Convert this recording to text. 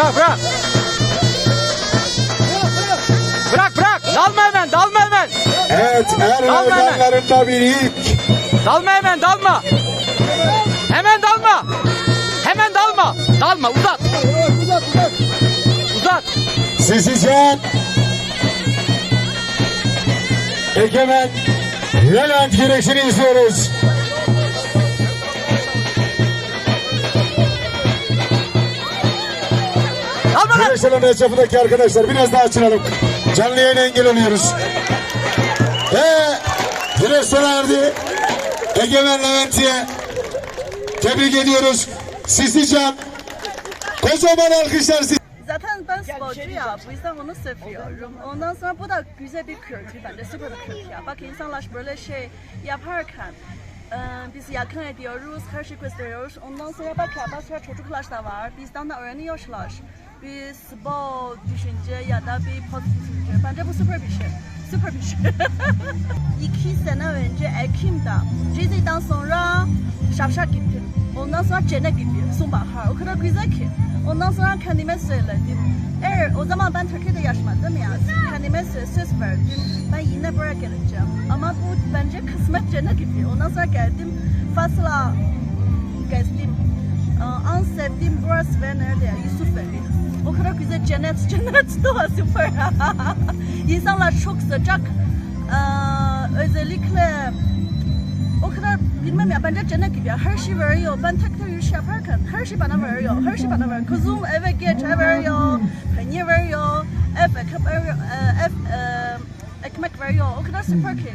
bırak bırak. Bırak bırak. Dalma hemen dalma hemen. Evet, er Dalma hemen. bir ilk. Dalma hemen dalma. Hemen dalma. Hemen dalma. Dalma uzat. Uzat. Sisican. Egemen. Levent güreşini izliyoruz. Alanı etrafındaki arkadaşlar biraz daha açılalım. Canlı yayına engel oluyoruz. Ve güreş sona erdi. Egemen Levent'e tebrik ediyoruz. Sisican. Kocaman alkışlar siz. Zaten ben sporcu ya, bu yüzden onu seviyorum. Ondan sonra bu da güzel bir kültür bence, süper bir kültür ya. Bak insanlar böyle şey yaparken e, biz yakın ediyoruz, her şey gösteriyoruz. Ondan sonra ya başka çocuklar da var, bizden de öğreniyorlar. Bir spor düşünce ya da bir pozitif düşünce. Bence bu süper bir şey. Süper bir şey. İki sene önce Ekim'de Cizi'den sonra Şavşak gittim. Ondan sonra Cennet gittim. Sonbahar. O kadar güzel ki. Ondan sonra kendime söyledim. Eğer o zaman ben Türkiye'de yaşamadım ya. Kendime sö- söz verdim. Ben yine buraya geleceğim. Ama bu bence kısmet cennet gibi. Ondan sonra geldim. Fazla hmm, gezdim. En sevdiğim burası ve nerede ya? Yusufeli. O kadar güzel cennet, cennet doğa süper. İnsanlar çok sıcak. Özellikle bilmem ya bence cennet gibi ya. Her şey veriyor. Ben tekrar yürüyüş yaparken her şey bana veriyor. Her şey bana veriyor. Kuzum eve geç veriyor. Peynir veriyor. Ev ekmek veriyor. O kadar süper ki.